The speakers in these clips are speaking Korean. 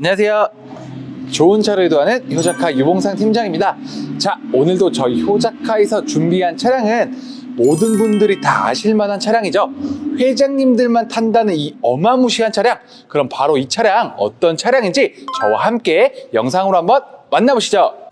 안녕하세요. 좋은 차를 유도하는 효자카 유봉상 팀장입니다. 자, 오늘도 저희 효자카에서 준비한 차량은 모든 분들이 다 아실 만한 차량이죠. 회장님들만 탄다는 이 어마무시한 차량. 그럼 바로 이 차량 어떤 차량인지 저와 함께 영상으로 한번 만나보시죠.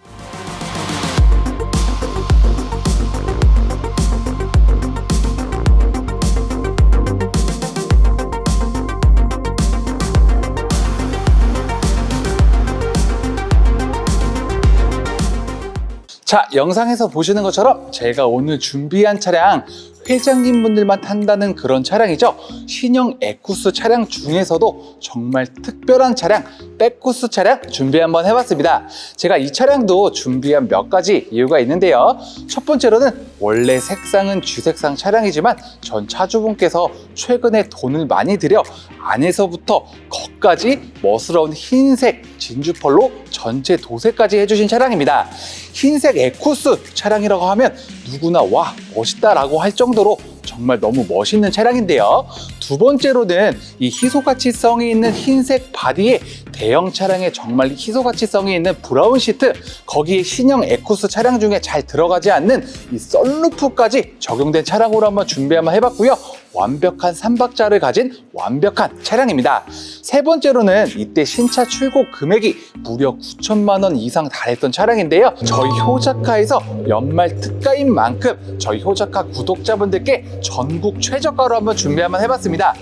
자, 영상에서 보시는 것처럼 제가 오늘 준비한 차량 회장님 분들만 탄다는 그런 차량이죠. 신형 에쿠스 차량 중에서도 정말 특별한 차량, 백쿠스 차량 준비 한번 해봤습니다. 제가 이 차량도 준비한 몇 가지 이유가 있는데요. 첫 번째로는 원래 색상은 쥐색상 차량이지만 전 차주분께서 최근에 돈을 많이 들여 안에서부터 겉까지 멋스러운 흰색 진주펄로 전체 도색까지 해주신 차량입니다. 흰색 에쿠스 차량이라고 하면 누구나 와 멋있다라고 할 정도로 정말 너무 멋있는 차량인데요. 두 번째로는 이 희소가치성이 있는 흰색 바디에 대형 차량에 정말 희소가치성이 있는 브라운 시트 거기에 신형 에쿠스 차량 중에 잘 들어가지 않는 이 썬루프까지 적용된 차량으로 한번 준비 한번 해봤고요. 완벽한 삼박자를 가진 완벽한 차량입니다. 세 번째로는 이때 신차 출고 금액이 무려 9천만 원 이상 달했던 차량인데요. 저희 효자카에서 연말 특가인 만큼 저희 효자카 구독자분들께 전국 최저가로 한번 준비 한번 해봤습니다.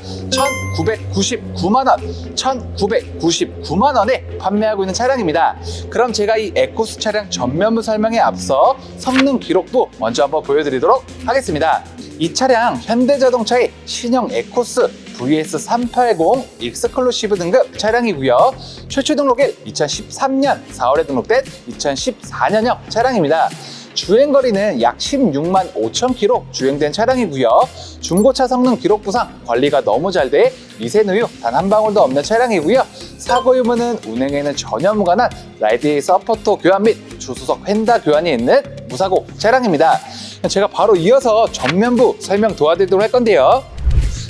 1,999만 원, 1,999만 원에 판매하고 있는 차량입니다. 그럼 제가 이 에코스 차량 전면부 설명에 앞서 성능 기록부 먼저 한번 보여드리도록 하겠습니다. 이 차량 현대자동차의 신형 에코스 VS380 익스클루시브 등급 차량이고요. 최초 등록일 2013년 4월에 등록된 2014년형 차량입니다. 주행거리는 약 16만 5천 킬로 주행된 차량이고요. 중고차 성능 기록 부상 관리가 너무 잘 돼 미세누 유 단 한 방울도 없는 차량이고요. 사고 유무는 운행에는 전혀 무관한 라이드 서포터 교환 및 주수석 휀다 교환이 있는 무사고 차량입니다. 제가 바로 이어서 전면부 설명 도와드리도록 할 건데요.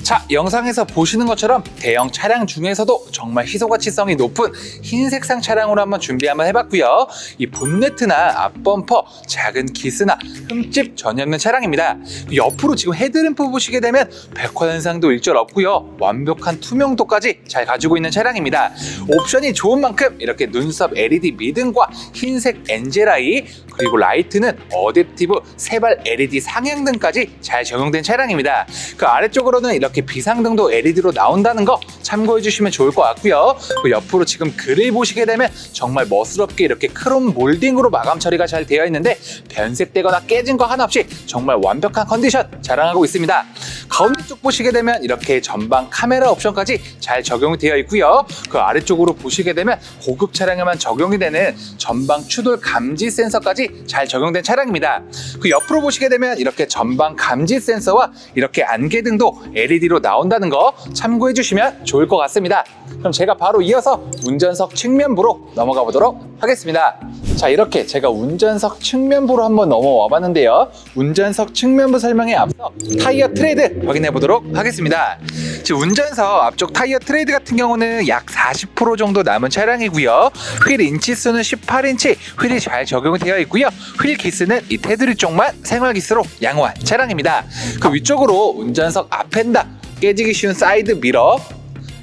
자, 영상에서 보시는 것처럼 대형 차량 중에서도 정말 희소가치성이 높은 흰색상 차량으로 한번 준비 한번 해봤고요. 이 본네트나 앞범퍼, 작은 기스나 흠집 전혀 없는 차량입니다. 그 옆으로 지금 헤드램프 보시게 되면 백화 현상도 일절 없고요. 완벽한 투명도까지 잘 가지고 있는 차량입니다. 옵션이 좋은 만큼 이렇게 눈썹 LED 미등과 흰색 엔젤아이 그리고 라이트는 어댑티브 세발 LED 상향등까지 잘 적용된 차량입니다. 그 아래쪽으로는 이렇게 비상등도 LED로 나온다는 거 참고해 주시면 좋을 것 같고요. 그 옆으로 지금 글을 보시게 되면 정말 멋스럽게 이렇게 크롬 몰딩으로 마감 처리가 잘 되어 있는데 변색되거나 깨진 거 하나 없이 정말 완벽한 컨디션 자랑하고 있습니다. 가운데 쪽 보시게 되면 이렇게 전방 카메라 옵션까지 잘 적용이 되어 있고요. 그 아래쪽으로 보시게 되면 고급 차량에만 적용이 되는 전방 추돌 감지 센서까지 잘 적용된 차량입니다. 그 옆으로 보시게 되면 이렇게 전방 감지 센서와 이렇게 안개등도 LED 로 나온다는 거 참고해 주시면 좋을 것 같습니다. 그럼 제가 바로 이어서 운전석 측면부로 넘어가 보도록 하겠습니다. 자, 이렇게 제가 운전석 측면부로 한번 넘어와 봤는데요. 운전석 측면부 설명에 앞서 타이어 트레이드 확인해 보도록 하겠습니다. 지금 운전석 앞쪽 타이어 트레이드 같은 경우는 약 40% 정도 남은 차량이고요. 휠 인치 수는 18인치, 휠이 잘 적용이 되어 있고요. 휠 기스는 이 테두리 쪽만 생활 기스로 양호한 차량입니다. 그 위쪽으로 운전석 앞엔다 깨지기 쉬운 사이드 미러,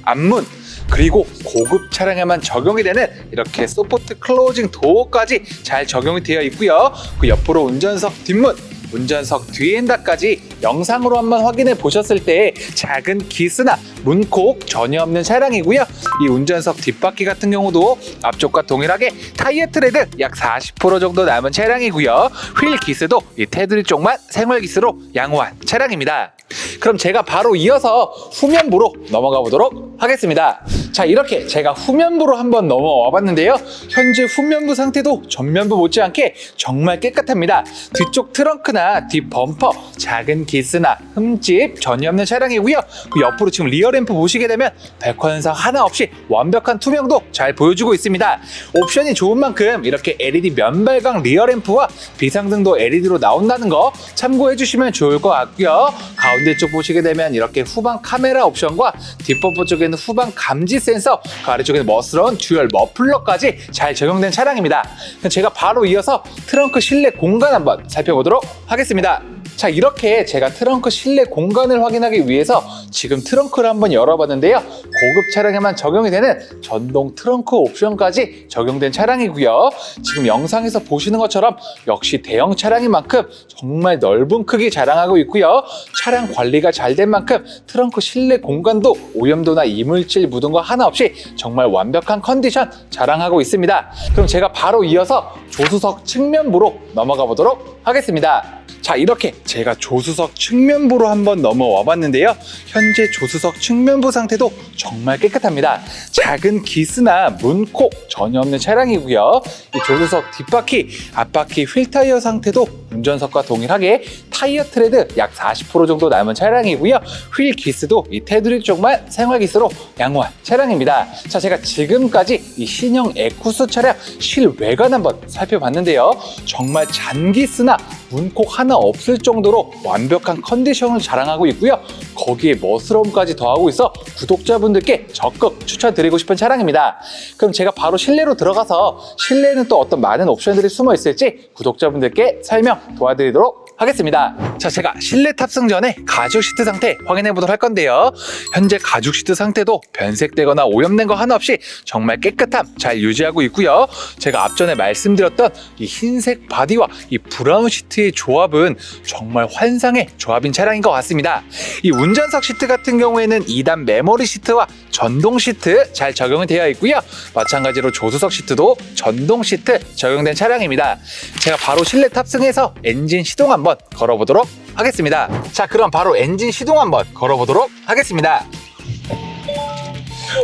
앞문 그리고 고급 차량에만 적용이 되는 이렇게 소프트 클로징 도어까지 잘 적용이 되어 있고요. 그 옆으로 운전석 뒷문 운전석 뒤엔다까지 영상으로 한번 확인해 보셨을 때 작은 기스나 문콕 전혀 없는 차량이고요. 이 운전석 뒷바퀴 같은 경우도 앞쪽과 동일하게 타이어 트레드 약 40% 정도 남은 차량이고요. 휠 기스도 이 테두리 쪽만 생활 기스로 양호한 차량입니다. 그럼 제가 바로 이어서 후면부로 넘어가 보도록 하겠습니다. 자, 이렇게 제가 후면부로 한번 넘어와 봤는데요. 현재 후면부 상태도 전면부 못지않게 정말 깨끗합니다. 뒤쪽 트렁크나 뒷 범퍼, 작은 기스나 흠집 전혀 없는 차량이고요. 그 옆으로 지금 리어램프 보시게 되면 백화 현상 하나 없이 완벽한 투명도 잘 보여주고 있습니다. 옵션이 좋은 만큼 이렇게 LED 면발광 리어램프와 비상등도 LED로 나온다는 거 참고해 주시면 좋을 것 같고요. 가운데 쪽 보시게 되면 이렇게 후방 카메라 옵션과 뒷범퍼 쪽에는 후방 감지 센서, 그 아래쪽에는 멋스러운 듀얼 머플러까지 잘 적용된 차량입니다. 제가 바로 이어서 트렁크 실내 공간 한번 살펴보도록 하겠습니다. 자 이렇게 제가 트렁크 실내 공간을 확인하기 위해서 지금 트렁크를 한번 열어봤는데요. 고급 차량에만 적용이 되는 전동 트렁크 옵션까지 적용된 차량이고요. 지금 영상에서 보시는 것처럼 역시 대형 차량인 만큼 정말 넓은 크기 자랑하고 있고요. 차량 관리가 잘 된 만큼 트렁크 실내 공간도 오염도나 이물질 묻은 거 하나 없이 정말 완벽한 컨디션 자랑하고 있습니다. 그럼 제가 바로 이어서 조수석 측면부로 넘어가 보도록 하겠습니다 자 이렇게 제가 조수석 측면부로 한번 넘어와 봤는데요. 현재 조수석 측면부 상태도 정말 깨끗합니다. 작은 기스나 문콕 전혀 없는 차량이고요. 이 조수석 뒷바퀴 앞바퀴 휠 타이어 상태도 운전석과 동일하게 타이어 트레드 약 40% 정도 남은 차량이고요 휠 기스도 이 테두리 쪽만 생활 기스로 양호한 차량입니다 자 제가 지금까지 이 신형 에쿠스 차량 실외관 한번 살펴봤는데요 정말 잔기스나 문콕 하나 없을 정도로 완벽한 컨디션을 자랑하고 있고요. 거기에 멋스러움까지 더하고 있어 구독자분들께 적극 추천드리고 싶은 차량입니다. 그럼 제가 바로 실내로 들어가서 실내에는 또 어떤 많은 옵션들이 숨어 있을지 구독자분들께 설명 도와드리도록 하겠습니다. 자, 제가 실내 탑승 전에 가죽 시트 상태 확인해 보도록 할 건데요. 현재 가죽 시트 상태도 변색되거나 오염된 거 하나 없이 정말 깨끗함 잘 유지하고 있고요. 제가 앞전에 말씀드렸던 이 흰색 바디와 이 브라운 시트의 조합은 정말 환상의 조합인 차량인 것 같습니다. 이 운전석 시트 같은 경우에는 2단 메모리 시트와 전동 시트 잘 적용이 되어 있고요. 마찬가지로 조수석 시트도 전동 시트 적용된 차량입니다. 제가 바로 실내 탑승해서 엔진 시동 한번 걸어보도록 하겠습니다. 자, 그럼 바로 엔진 시동 한번 걸어보도록 하겠습니다.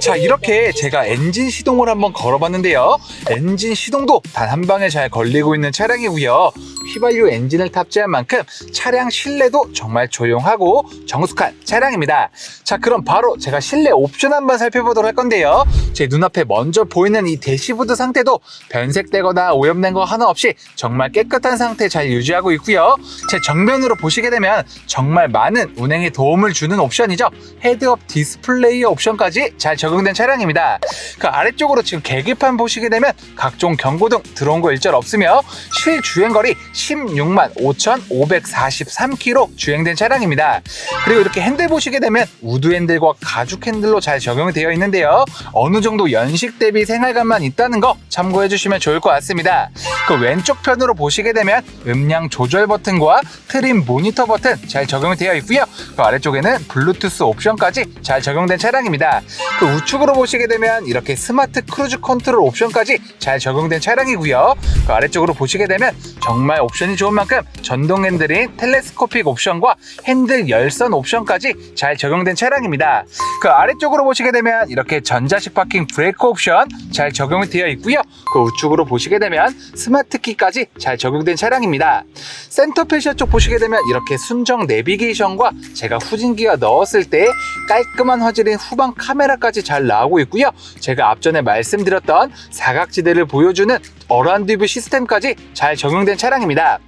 자 이렇게 제가 엔진 시동을 한번 걸어봤는데요 엔진 시동도 단 한 방에 잘 걸리고 있는 차량이고요 휘발유 엔진을 탑재한 만큼 차량 실내도 정말 조용하고 정숙한 차량입니다. 자 그럼 바로 제가 실내 옵션 한번 살펴보도록 할 건데요. 제 눈앞에 먼저 보이는 이 대시보드 상태도 변색되거나 오염된 거 하나 없이 정말 깨끗한 상태 잘 유지하고 있고요. 제 정면으로 보시게 되면 정말 많은 운행에 도움을 주는 옵션이죠. 헤드업 디스플레이 옵션까지 잘 적용된 차량입니다. 그 아래쪽으로 지금 계기판 보시게 되면 각종 경고등 들어온 거 일절 없으며 실 주행거리 16만 5,543km 주행된 차량입니다. 그리고 이렇게 핸들 보시게 되면 우드 핸들과 가죽 핸들로 잘 적용이 되어 있는데요. 어느 정도 연식 대비 생활감만 있다는 거 참고해 주시면 좋을 것 같습니다. 그 왼쪽 편으로 보시게 되면 음량 조절 버튼과 트림 모니터 버튼 잘 적용이 되어 있고요. 그 아래쪽에는 블루투스 옵션까지 잘 적용된 차량입니다. 그 우측으로 보시게 되면 이렇게 스마트 크루즈 컨트롤 옵션까지 잘 적용된 차량이고요. 그 아래쪽으로 보시게 되면 정말 옵션이 좋은 만큼 전동 핸들인 텔레스코픽 옵션과 핸들 열선 옵션까지 잘 적용된 차량입니다. 그 아래쪽으로 보시게 되면 이렇게 전자식 파킹 브레이크 옵션 잘 적용이 되어 있고요. 그 우측으로 보시게 되면 스마트 키까지 잘 적용된 차량입니다. 센터 페시아 쪽 보시게 되면 이렇게 순정 내비게이션과 제가 후진기가 넣었을 때 깔끔한 화질인 후방 카메라까지 잘 나오고 있고요. 제가 앞전에 말씀드렸던 사각지대를 보여주는 뷰 시스템까지 잘 적용된 차량입니다.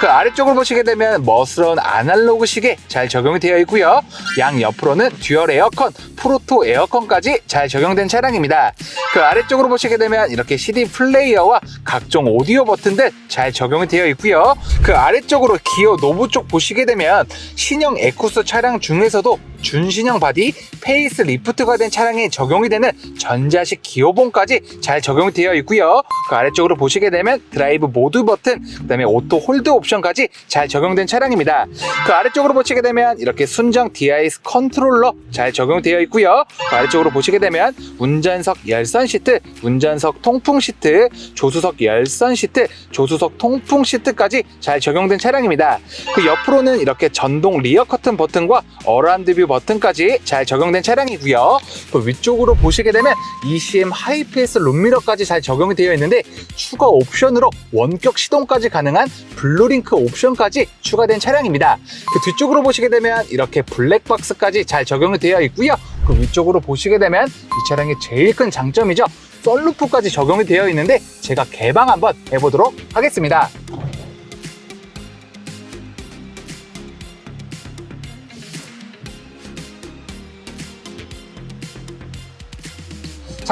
그 아래쪽을 보시게 되면 멋스러운 아날로그 시계 잘 적용이 되어 있고요. 양 옆으로는 듀얼 에어컨, 프로토 에어컨까지 잘 적용된 차량입니다. 그 아래쪽으로 보시게 되면 이렇게 CD 플레이어와 각종 오디오 버튼들 잘 적용이 되어 있고요. 그 아래쪽으로 기어 노브 쪽 보시게 되면 신형 에쿠스 차량 중에서도 준신형 바디 페이스 리프트가 된 차량에 적용이 되는 전자식 기어봉까지 잘 적용이 되어 있고요. 그 아래쪽으로 보시게 되면 드라이브 모드 버튼, 그다음에 오토 홀드 옵션까지 잘 적용된 차량입니다. 그 아래쪽으로 보시게 되면 이렇게 순정 DIS 컨트롤러 잘 적용되어 있고요. 그 아래쪽으로 보시게 되면 운전석 열선 시트, 운전석 통풍 시트, 조수석 열선 시트, 조수석 통풍 시트까지 잘 적용된 차량입니다. 그 옆으로는 이렇게 전동 리어 커튼 버튼과 어라운드 뷰 버튼 까지 잘 적용된 차량이고요. 그 위쪽으로 보시게 되면 ECM 하이패스 룸미러까지 잘 적용이 되어 있는데 추가 옵션으로 원격 시동까지 가능한 블루링크 옵션까지 추가된 차량입니다. 그 뒤쪽으로 보시게 되면 이렇게 블랙박스까지 잘 적용이 되어 있고요. 그 위쪽으로 보시게 되면 이 차량의 제일 큰 장점이죠. 썰루프까지 적용이 되어 있는데 제가 개방 한번 해보도록 하겠습니다.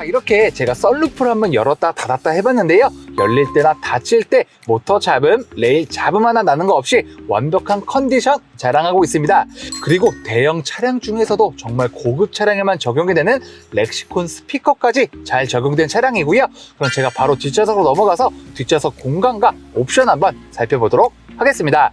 자 이렇게 제가 썰루프를 한번 열었다 닫았다 해봤는데요. 열릴 때나 닫힐 때 모터 잡음, 레일 잡음 하나 나는 거 없이 완벽한 컨디션 자랑하고 있습니다. 그리고 대형 차량 중에서도 정말 고급 차량에만 적용이 되는 렉시콘 스피커까지 잘 적용된 차량이고요. 그럼 제가 바로 뒷좌석으로 넘어가서 뒷좌석 공간과 옵션 한번 살펴보도록 하겠습니다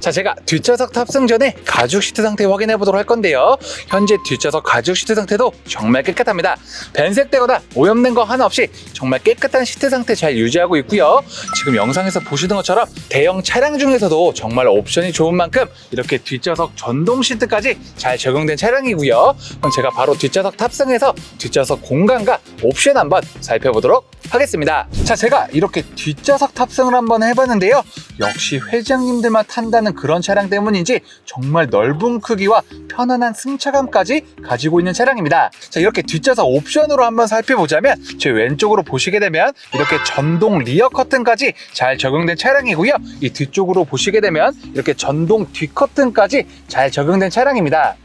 자, 제가 뒷좌석 탑승 전에 가죽 시트 상태 확인해 보도록 할 건데요. 현재 뒷좌석 가죽 시트 상태도 정말 깨끗합니다. 변색되거나 오염된 거 하나 없이 정말 깨끗한 시트 상태 잘 유지하고 있고요. 지금 영상에서 보시는 것처럼 대형 차량 중에서도 정말 옵션이 좋은 만큼 이렇게 뒷좌석 전동 시트까지 잘 적용된 차량이고요. 그럼 제가 바로 뒷좌석 탑승해서 뒷좌석 공간과 옵션 한번 살펴보도록 하겠습니다. 자, 제가 이렇게 뒷좌석 탑승을 한번 해봤는데요. 역시 회장님들만 탄다는 그런 차량 때문인지 정말 넓은 크기와 편안한 승차감까지 가지고 있는 차량입니다. 자, 이렇게 뒷좌석 옵션으로 한번 살펴보자면 제 왼쪽으로 보시게 되면 이렇게 전동 리어 커튼까지 잘 적용된 차량이고요. 이 뒤쪽으로 보시게 되면 이렇게 전동 뒤 커튼까지 잘 적용된 차량입니다.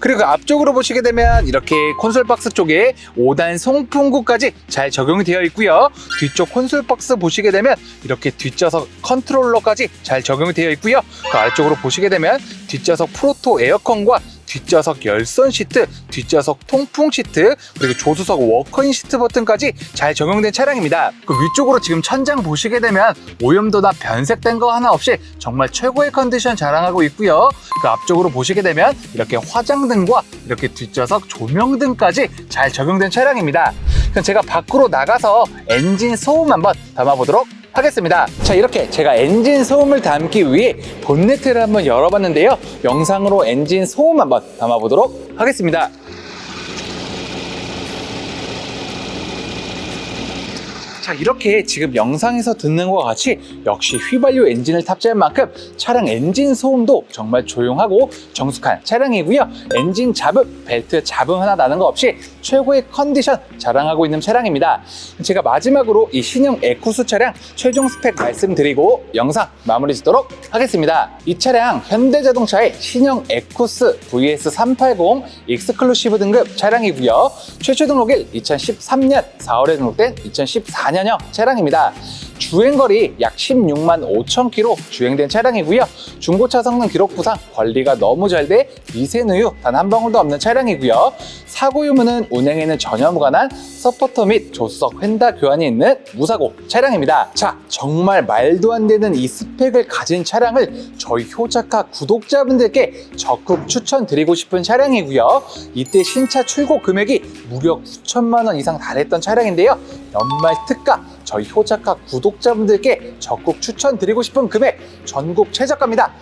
그리고 앞쪽으로 보시게 되면 이렇게 콘솔 박스 쪽에 5단 송풍구까지 잘 적용이 되어 있고요. 뒤쪽 콘솔 박스 보시게 되면 이렇게 뒷좌석 컨트롤러까지 잘 적용이 되어 있고요. 그 아래쪽으로 보시게 되면 뒷좌석 프로토 에어컨과 뒷좌석 열선 시트, 뒷좌석 통풍 시트, 그리고 조수석 워커인 시트 버튼까지 잘 적용된 차량입니다. 그 위쪽으로 지금 천장 보시게 되면 오염도나 변색된 거 하나 없이 정말 최고의 컨디션 자랑하고 있고요. 그 앞쪽으로 보시게 되면 이렇게 화장등과 이렇게 뒷좌석 조명등까지 잘 적용된 차량입니다. 그럼 제가 밖으로 나가서 엔진 소음 한번 담아보도록 하겠습니다. 자, 이렇게 제가 엔진 소음을 담기 위해 본네트를 한번 열어봤는데요. 영상으로 엔진 소음 한번 담아보도록 하겠습니다. 자 이렇게 지금 영상에서 듣는 것과 같이 역시 휘발유 엔진을 탑재한 만큼 차량 엔진 소음도 정말 조용하고 정숙한 차량이고요. 엔진 잡음, 벨트 잡음 하나 나는 거 없이 최고의 컨디션 자랑하고 있는 차량입니다. 제가 마지막으로 이 신형 에쿠스 차량 최종 스펙 말씀드리고 영상 마무리 짓도록 하겠습니다. 이 차량 현대자동차의 신형 에쿠스 VS380 익스클루시브 등급 차량이고요. 최초 등록일 2013년 4월에 등록된 2014년 형 차량입니다. 주행거리 약 16만 5천 킬로 주행된 차량이고요. 중고차 성능 기록 부상 관리가 너무 잘 돼 미세누 유 단 한 방울도 없는 차량이고요. 사고 유무는 운행에는 전혀 무관한 서포터 및 조수석 휀다 교환이 있는 무사고 차량입니다. 자, 정말 말도 안 되는 이 스펙을 가진 차량을 저희 효자카 구독자분들께 적극 추천드리고 싶은 차량이고요. 이때 신차 출고 금액이 무려 9천만 원 이상 달했던 차량인데요. 연말 특가 저희 효자카 구독자분들께 적극 추천드리고 싶은 금액 전국 최저가입니다.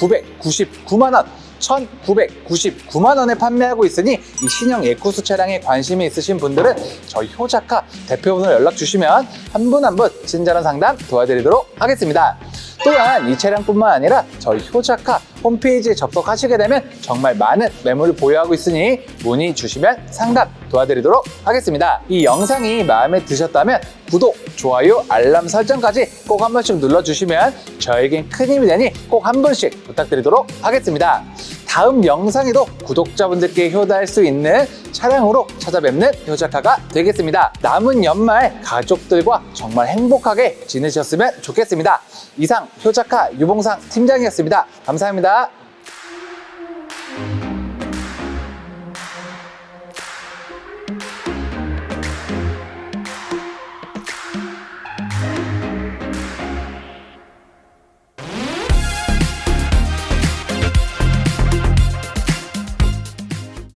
1,999만 원. 1,999만 원에 판매하고 있으니 이 신형 에쿠스 차량에 관심이 있으신 분들은 저희 효자카 대표분을 연락 주시면 한분 한 분 친절한 상담 도와드리도록 하겠습니다. 또한 이 차량뿐만 아니라 저희 효자카 홈페이지에 접속하시게 되면 정말 많은 매물을 보유하고 있으니 문의 주시면 상담 도와드리도록 하겠습니다. 이 영상이 마음에 드셨다면 구독, 좋아요, 알람 설정까지 꼭 한 번씩 눌러주시면 저에겐 큰 힘이 되니 꼭 한 번씩 부탁드리도록 하겠습니다. 다음 영상에도 구독자분들께 효도할 수 있는 차량으로 찾아뵙는 효자카가 되겠습니다. 남은 연말 가족들과 정말 행복하게 지내셨으면 좋겠습니다. 이상 효자카 유봉상 팀장이었습니다. 감사합니다.